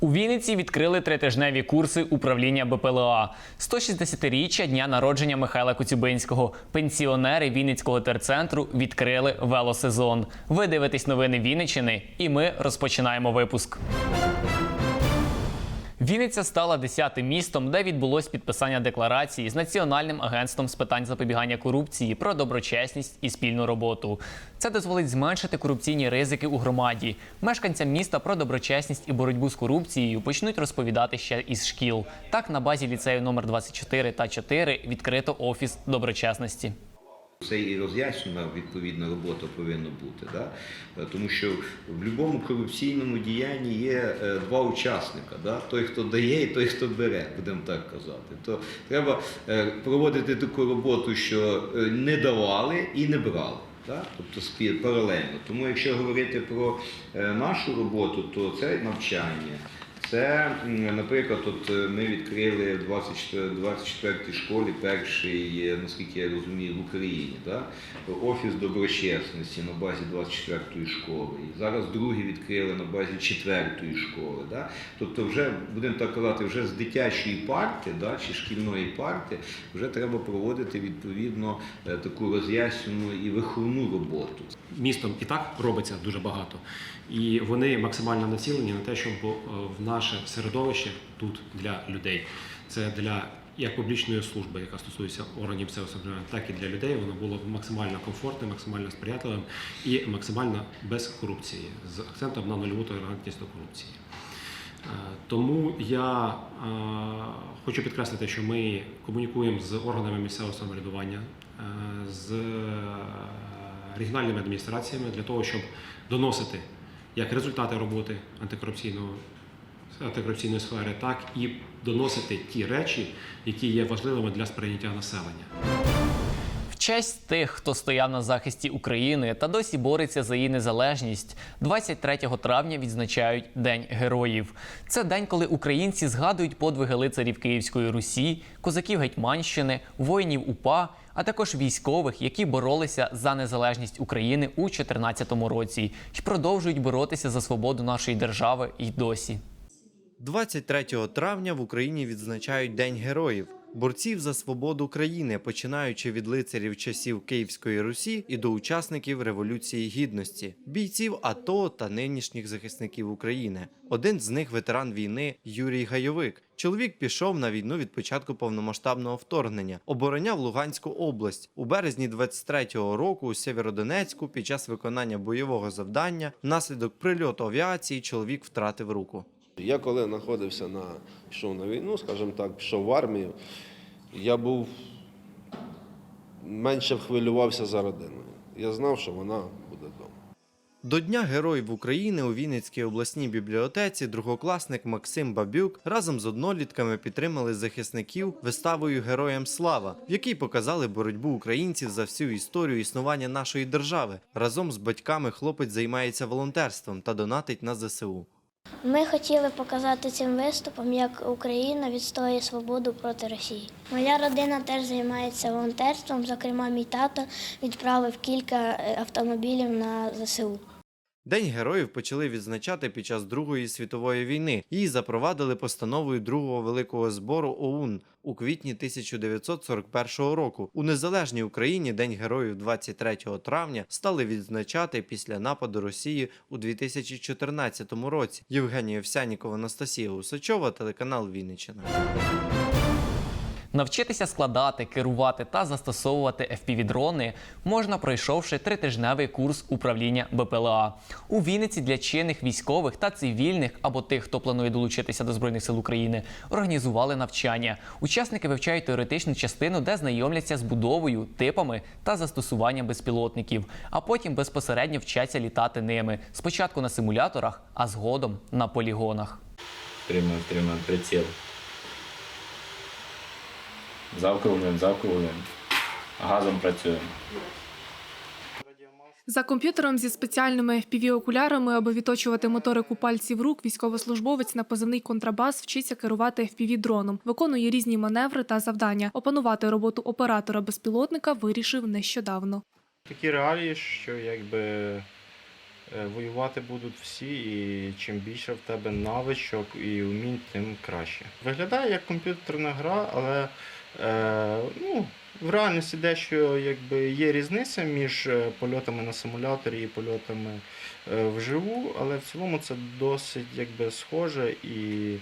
У Вінниці відкрили тритижневі курси управління БПЛА. 160-річчя дня народження Михайла Коцюбинського. Пенсіонери Вінницького терцентру відкрили велосезон. Ви дивитесь новини Вінниччини, і ми розпочинаємо випуск. Вінниця стала десятим містом, де відбулось підписання декларації з Національним агентством з питань запобігання корупції про доброчесність і спільну роботу. Це дозволить зменшити корупційні ризики у громаді. Мешканцям міста про доброчесність і боротьбу з корупцією почнуть розповідати ще із шкіл. Так, на базі ліцею номер 24 та 4 відкрито офіс доброчесності. Це і роз'яснена відповідна робота повинна бути, да? Е, тому що в будь-якому корупційному діянні є е, два учасника: да? той, хто дає, і той, хто бере, будемо так казати. То треба е, проводити таку роботу, що не давали і не брали. Да? Тобто паралельно. Тому якщо говорити про нашу роботу, то це навчання. Це, наприклад, от е, ми відкрили в 24 24-й школі перший, е, наскільки я розумію, в Україні, да? офіс доброчесності на базі 24-ї школи. І зараз другий відкрили на базі 4-ї школи. Да? Тобто, вже будемо так казати, вже з дитячої парти да, чи шкільної парти вже треба проводити відповідно е, таку роз'яснену і виховну роботу. містом і так робиться дуже багато, і вони максимально націлені на те, щоб в наше середовище тут для людей. Це для як публічної служби, яка стосується органів місцевого самоврядування, так і для людей воно було максимально комфортним, максимально сприятливим і максимально без корупції, з акцентом на нульову толерантність до корупції. Е, Тому я е, хочу підкреслити, що ми комунікуємо з органами місцевого самоврядування, е, з регіональними адміністраціями для того, щоб доносити як результати роботи антикорупційного антикорупційної сфери, так і доносити ті речі, які є важливими для сприйняття населення. Честь тих, хто стояв на захисті України та досі бореться за її незалежність, 23 травня відзначають День героїв. Це день, коли українці згадують подвиги лицарів Київської Русі, козаків Гетьманщини, воїнів УПА, а також військових, які боролися за незалежність України у 2014 році і продовжують боротися за свободу нашої держави і досі. 23 травня в Україні відзначають День героїв. Борців за свободу країни, починаючи від лицарів часів Київської Русі і до учасників Революції Гідності, бійців АТО та нинішніх захисників України. Один з них ветеран війни Юрій Гайовик. Чоловік пішов на війну від початку повномасштабного вторгнення, обороняв Луганську область у березні 23-го року у Сєвєродонецьку. Під час виконання бойового завдання внаслідок прильоту авіації чоловік втратив руку. Я коли знаходився на пішов на війну, скажімо так, пішов в армію, я був менше хвилювався за родиною. Я знав, що вона буде вдома. До Дня Героїв України у Вінницькій обласній бібліотеці другокласник Максим Бабюк разом з однолітками підтримали захисників виставою Героям слава, в якій показали боротьбу українців за всю історію існування нашої держави. Разом з батьками хлопець займається волонтерством та донатить на ЗСУ. Ми хотіли показати цим виступом, як Україна відстоює свободу проти Росії. Моя родина теж займається волонтерством. Зокрема, мій тато відправив кілька е, автомобілів на ЗСУ. День героїв почали відзначати під час Другої світової війни. Її запровадили постановою Другого великого збору ОУН у квітні 1941 року. У незалежній Україні День героїв 23 травня стали відзначати після нападу Росії у 2014 році. Євгенія Овсянікова, Анастасія Усачова, телеканал Вінниччина. Навчитися складати, керувати та застосовувати FPV-дрони можна, пройшовши тритижневий курс управління БПЛА. У Вінниці для чинних військових та цивільних або тих, хто планує долучитися до Збройних сил України, організували навчання. Учасники вивчають теоретичну частину, де знайомляться з будовою, типами та застосуванням безпілотників, а потім безпосередньо вчаться літати ними. Спочатку на симуляторах, а згодом на полігонах. Тримаємо, тримаємо приціл. Заокруглюємо, заокруглюємо. Газом працюємо. За комп'ютером зі спеціальними FPV-окулярами, аби відточувати моторику пальців рук, військовослужбовець на позивний контрабас вчиться керувати FPV-дроном, виконує різні маневри та завдання. Опанувати роботу оператора безпілотника вирішив нещодавно. Такі реалії, що якби е, воювати будуть всі, і чим більше в тебе навичок і умінь, тим краще. Виглядає як комп'ютерна гра, але ну, в реальності дещо якби, є різниця між е, польотами на симуляторі і польотами е, вживу, але в цілому це досить якби, схоже. І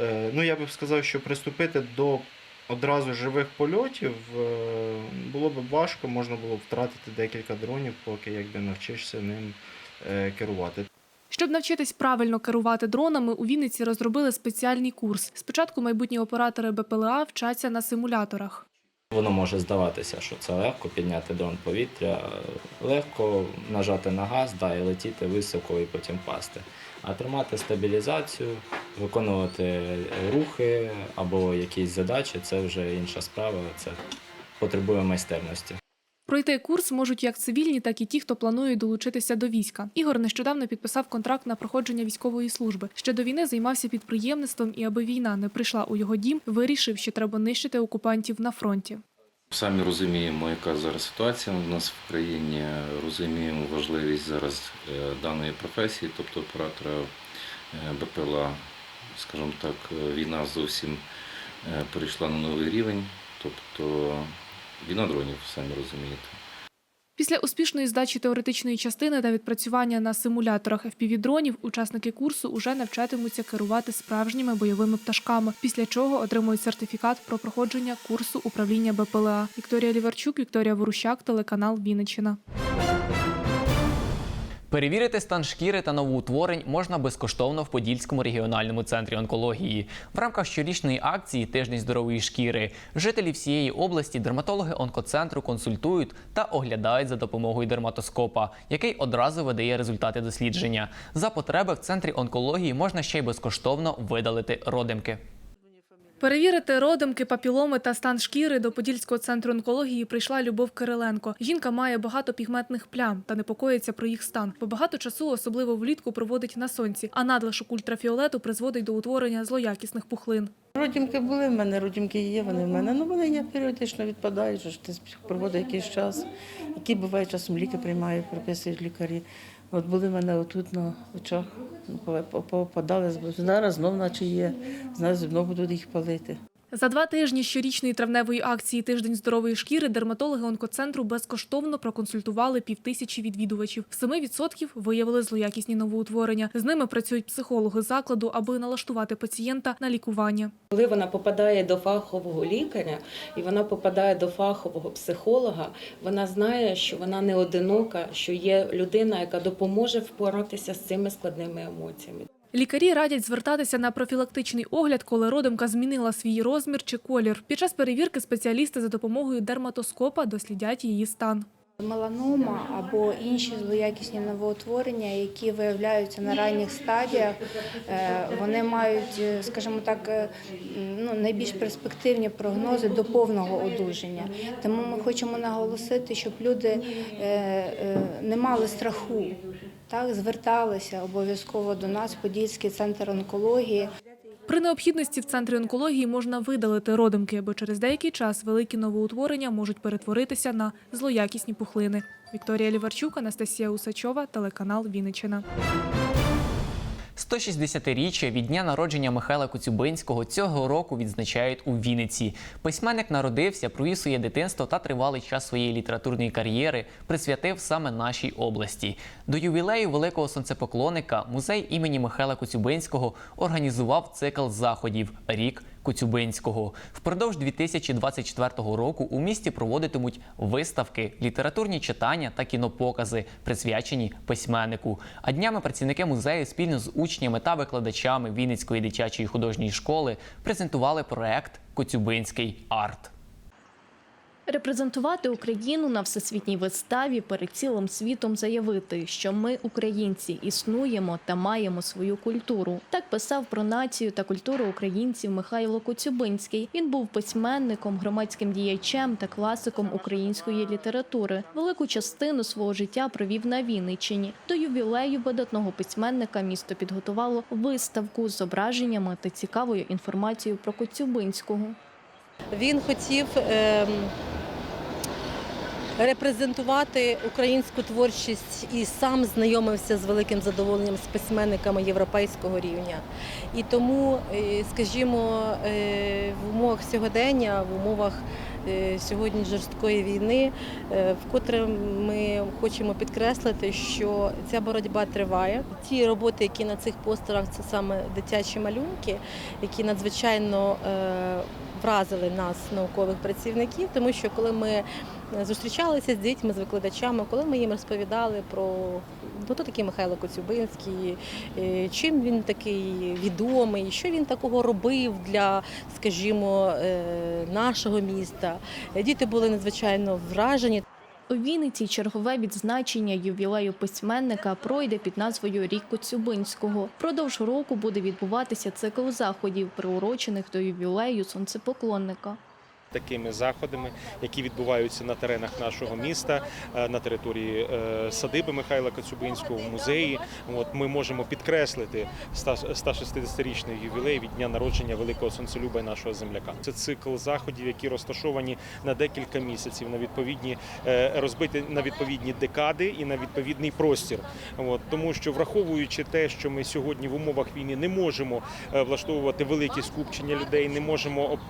е, ну, я би сказав, що приступити до одразу живих польотів е, було б важко, можна було б втратити декілька дронів, поки якби навчишся ним е, керувати. Щоб навчитись правильно керувати дронами, у Вінниці розробили спеціальний курс. Спочатку майбутні оператори БПЛА вчаться на симуляторах. Воно може здаватися, що це легко підняти дрон повітря, легко нажати на газ, да, і летіти високо і потім пасти. А тримати стабілізацію, виконувати рухи або якісь задачі це вже інша справа. Це потребує майстерності. Пройти курс можуть як цивільні, так і ті, хто планує долучитися до війська. Ігор нещодавно підписав контракт на проходження військової служби. Ще до війни займався підприємництвом, і аби війна не прийшла у його дім, вирішив, що треба нищити окупантів на фронті. Самі розуміємо, яка зараз ситуація у нас в країні. Розуміємо важливість зараз е, даної професії, тобто оператора е, БПЛА. Скажімо так, е, війна зовсім перейшла на новий рівень, тобто війна дронів, самі розумієте. Після успішної здачі теоретичної частини та відпрацювання на симуляторах FPV-дронів учасники курсу уже навчатимуться керувати справжніми бойовими пташками, після чого отримують сертифікат про проходження курсу управління БПЛА. Вікторія Ліварчук, Вікторія Ворущак, телеканал Вінниччина. Перевірити стан шкіри та новоутворень можна безкоштовно в Подільському регіональному центрі онкології. В рамках щорічної акції Тиждень здорової шкіри жителі всієї області дерматологи онкоцентру консультують та оглядають за допомогою дерматоскопа, який одразу видає результати дослідження. За потреби в центрі онкології можна ще й безкоштовно видалити родимки. Перевірити родимки, папіломи та стан шкіри до Подільського центру онкології прийшла Любов Кириленко. Жінка має багато пігментних плям та непокоїться про їх стан. Бо багато часу, особливо влітку, проводить на сонці, а надлишок ультрафіолету призводить до утворення злоякісних пухлин. Родімки були в мене, родімки є, вони в мене. Ну вони я періодично відпадають, що ти проводить якийсь час. Які буває часом ліки приймаю, прописують лікарі. От були в мене отут на очах, попадали, зараз знов наче є, зараз знову будуть їх палити. За два тижні щорічної травневої акції Тиждень здорової шкіри дерматологи онкоцентру безкоштовно проконсультували півтисячі відвідувачів. В 7% виявили злоякісні новоутворення. З ними працюють психологи закладу, аби налаштувати пацієнта на лікування. Коли вона попадає до фахового лікаря і вона попадає до фахового психолога, вона знає, що вона не одинока, що є людина, яка допоможе впоратися з цими складними емоціями. Лікарі радять звертатися на профілактичний огляд, коли родимка змінила свій розмір чи колір. Під час перевірки спеціалісти за допомогою дерматоскопа дослідять її стан. Меланома або інші злоякісні новоутворення, які виявляються на ранніх стадіях, е, вони мають, е, скажімо так, е, ну, найбільш перспективні прогнози до повного одужання. Тому ми хочемо наголосити, щоб люди не мали страху, так зверталися обов'язково до нас, Подільський центр онкології. При необхідності в центрі онкології можна видалити родимки, бо через деякий час великі новоутворення можуть перетворитися на злоякісні пухлини. Вікторія Ліварчук, Анастасія Усачова, телеканал Вінниччина. 160-річчя від дня народження Михайла Коцюбинського цього року відзначають у Вінниці. Письменник народився, провів своє дитинство та тривалий час своєї літературної кар'єри присвятив саме нашій області. До ювілею великого сонцепоклонника музей імені Михайла Коцюбинського організував цикл заходів Рік Коцюбинського. Впродовж 2024 року у місті проводитимуть виставки, літературні читання та кінопокази, присвячені письменнику. А днями працівники музею спільно з учнями та викладачами Вінницької дитячої художньої школи презентували проект Коцюбинський арт. Репрезентувати Україну на всесвітній виставі перед цілим світом заявити, що ми, українці, існуємо та маємо свою культуру. Так писав про націю та культуру українців Михайло Коцюбинський. Він був письменником, громадським діячем та класиком української літератури. Велику частину свого життя провів на Вінниччині. До ювілею видатного письменника місто підготувало виставку з зображеннями та цікавою інформацією про Коцюбинського. Він хотів ем, репрезентувати українську творчість і сам знайомився з великим задоволенням з письменниками європейського рівня. І тому, е, скажімо, е, в умовах сьогодення, в умовах е, сьогодні жорсткої війни, вкотре ми хочемо підкреслити, що ця боротьба триває. Ті роботи, які на цих постерах, це саме дитячі малюнки, які надзвичайно вразили нас, наукових працівників, тому що коли ми зустрічалися з дітьми, з викладачами, коли ми їм розповідали про ну, то такий Михайло Коцюбинський, е, чим він такий відомий, що він такого робив для, скажімо, е, нашого міста. Діти були надзвичайно вражені. У Вінниці чергове відзначення ювілею письменника пройде під назвою Рік Коцюбинського. Продовж року буде відбуватися цикл заходів, приурочених до ювілею сонцепоклонника. Такими заходами, які відбуваються на теренах нашого міста, е, на території е, садиби Михайла Коцюбинського в музеї. От ми можемо підкреслити 160-річний ювілей від дня народження великого сонцелюба нашого земляка. Це цикл заходів, які розташовані на декілька місяців, на відповідні е, розбиті на відповідні декади і на відповідний простір. От тому, що враховуючи те, що ми сьогодні в умовах війни не можемо влаштовувати великі скупчення людей, не можемо об-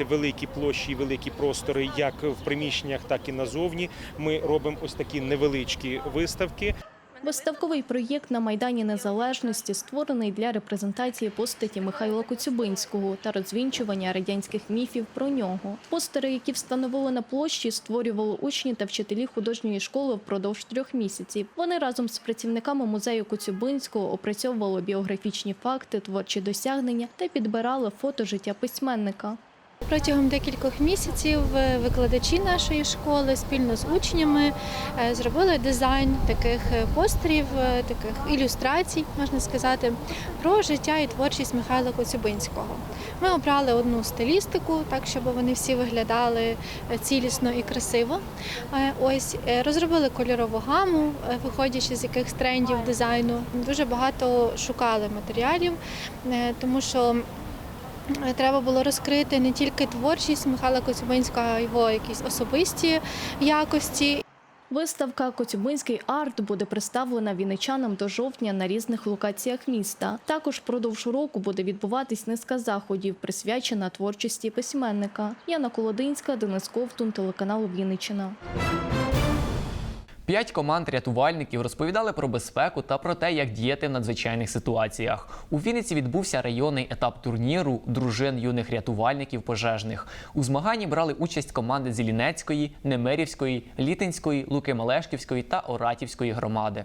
е, великі площі, і великі простори, як в приміщеннях, так і назовні. Ми робимо ось такі невеличкі виставки. Виставковий проєкт на Майдані Незалежності створений для репрезентації постаті Михайла Коцюбинського та розвінчування радянських міфів про нього. Постери, які встановили на площі, створювали учні та вчителі художньої школи впродовж трьох місяців. Вони разом з працівниками музею Коцюбинського опрацьовували біографічні факти, творчі досягнення та підбирали фото життя письменника. Протягом декількох місяців е, викладачі нашої школи спільно з учнями е, зробили дизайн таких е, постерів, таких ілюстрацій, можна сказати, про життя і творчість Михайла Коцюбинського. Ми обрали одну стилістику, так щоб вони всі виглядали цілісно і красиво. Ось розробили кольорову гаму, виходячи з якихось трендів дизайну. Дуже багато шукали матеріалів, тому що Треба було розкрити не тільки творчість Михайла Коцюбинського, його якісь особисті якості. Виставка Коцюбинський арт буде представлена вінничанам до жовтня на різних локаціях міста. Також впродовж року буде відбуватись низка заходів, присвячена творчості письменника. Яна Колодинська, Денис Ковтун, телеканал Вінниччина. П'ять команд рятувальників розповідали про безпеку та про те, як діяти в надзвичайних ситуаціях. У Вінниці відбувся районний етап турніру дружин юних рятувальників пожежних. У змаганні брали участь команди Зілінецької, Немирівської, Літинської, Луки Малешківської та Оратівської громади.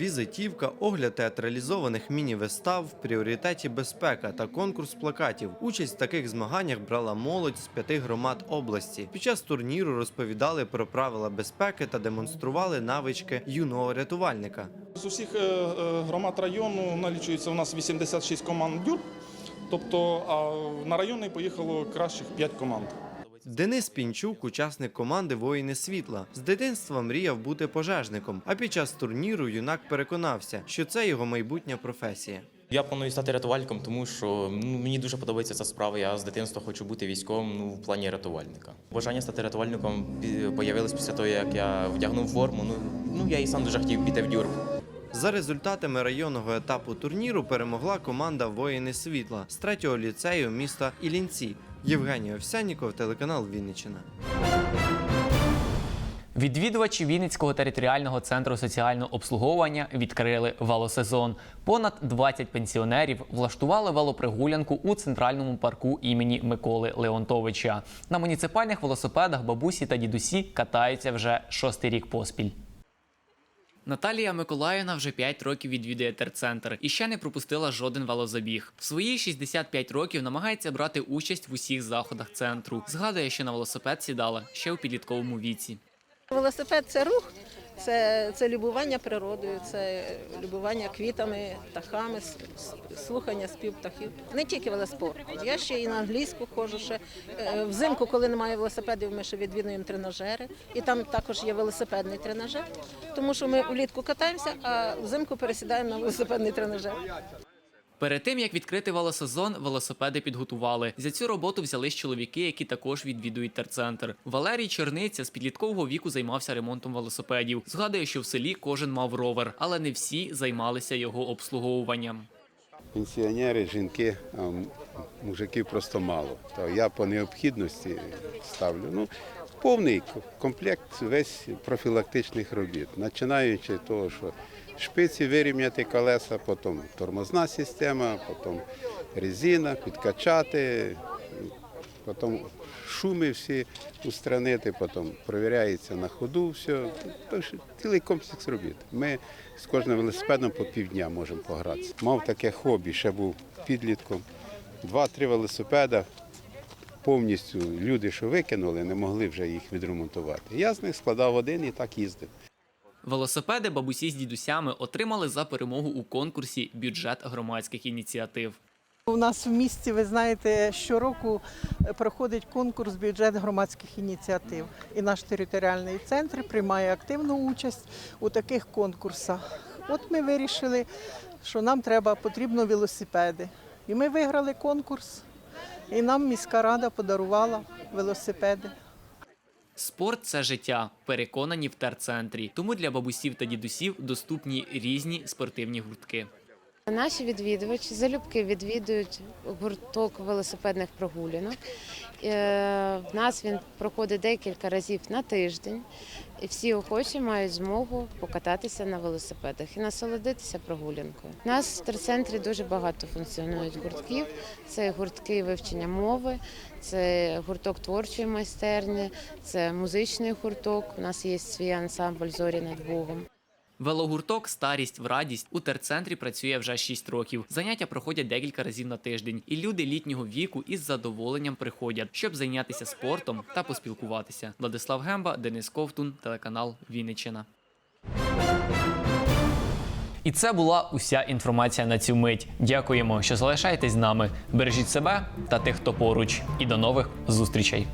Візитівка, огляд театралізованих міні-вистав, в пріоритеті безпека та конкурс плакатів. Участь в таких змаганнях брала молодь з п'яти громад області. Під час турніру розповідали про правила безпеки та демонстрували навички юного рятувальника. З усіх е, е, громад району налічується у нас 86 команд дюр. Тобто на районний поїхало кращих 5 команд. Денис Пінчук, учасник команди Воїни світла, з дитинства мріяв бути пожежником. А під час турніру юнак переконався, що це його майбутня професія. Я планую стати рятувальником, тому що ну, мені дуже подобається ця справа. Я з дитинства хочу бути військовим ну, в плані рятувальника. Бажання стати рятувальником появилось після того, як я вдягнув форму. Ну, ну я і сам дуже хотів піти в дюр. За результатами районного етапу турніру перемогла команда Воїни світла з третього ліцею міста Ілінці. Євгеній Овсянніков, телеканал Вінниччина. Відвідувачі Вінницького територіального центру соціального обслуговування відкрили велосезон. Понад 20 пенсіонерів влаштували велопригулянку у центральному парку імені Миколи Леонтовича. На муніципальних велосипедах бабусі та дідусі катаються вже шостий рік поспіль. Наталія Миколаївна вже 5 років відвідує терцентр і ще не пропустила жоден велозабіг. В свої 65 років намагається брати участь в усіх заходах центру. Згадує, що на велосипед сідала ще у підлітковому віці. Велосипед це рух, це, це любування природою, це любування квітами, птахами, слухання спів птахів. Не тільки велоспорт. Я ще і на англійську ходжу. Ще. Е, Взимку, коли немає велосипедів, ми ще відвідуємо тренажери. І там також є велосипедний тренажер, тому що ми влітку катаємося, а взимку пересідаємо на велосипедний тренажер. Перед тим як відкрити велосезон, велосипеди підготували. За цю роботу взялись чоловіки, які також відвідують терцентр. Валерій Черниця з підліткового віку займався ремонтом велосипедів. Згадує, що в селі кожен мав ровер, але не всі займалися його обслуговуванням. Пенсіонери, жінки, мужиків просто мало. То я по необхідності ставлю. Ну, повний комплект весь профілактичних робіт, починаючи того, що шпиці вирівняти колеса, потім тормозна система, потім резина, підкачати, потім шуми всі устранити, потім перевіряється на ходу все. Тож цілий комплекс робіт. Ми з кожним велосипедом по півдня можемо погратися. Мав таке хобі, ще був підлітком. Два-три велосипеда. Повністю люди, що викинули, не могли вже їх відремонтувати. Я з них складав один і так їздив. Велосипеди бабусі з дідусями отримали за перемогу у конкурсі Бюджет громадських ініціатив. У нас в місті, ви знаєте, щороку проходить конкурс бюджет громадських ініціатив. І наш територіальний центр приймає активну участь у таких конкурсах. От ми вирішили, що нам треба потрібно велосипеди. І ми виграли конкурс, і нам міська рада подарувала велосипеди. Спорт це життя, переконані в терцентрі. Тому для бабусів та дідусів доступні різні спортивні гуртки. Наші відвідувачі залюбки відвідують гурток велосипедних прогулянок. Е, В нас він проходить декілька разів на тиждень, і всі охочі мають змогу покататися на велосипедах і насолодитися прогулянкою. У нас в терцентрі дуже багато функціонують гуртків. Це гуртки вивчення мови, це гурток творчої майстерні, це музичний гурток. У нас є свій ансамбль зорі над Богом. Велогурток Старість в радість у терцентрі працює вже 6 років. Заняття проходять декілька разів на тиждень, і люди літнього віку із задоволенням приходять, щоб зайнятися спортом та поспілкуватися. Владислав Гемба, Денис Ковтун, телеканал Вінниччина. І це була уся інформація на цю мить. Дякуємо, що залишаєтесь з нами. Бережіть себе та тих, хто поруч. І до нових зустрічей.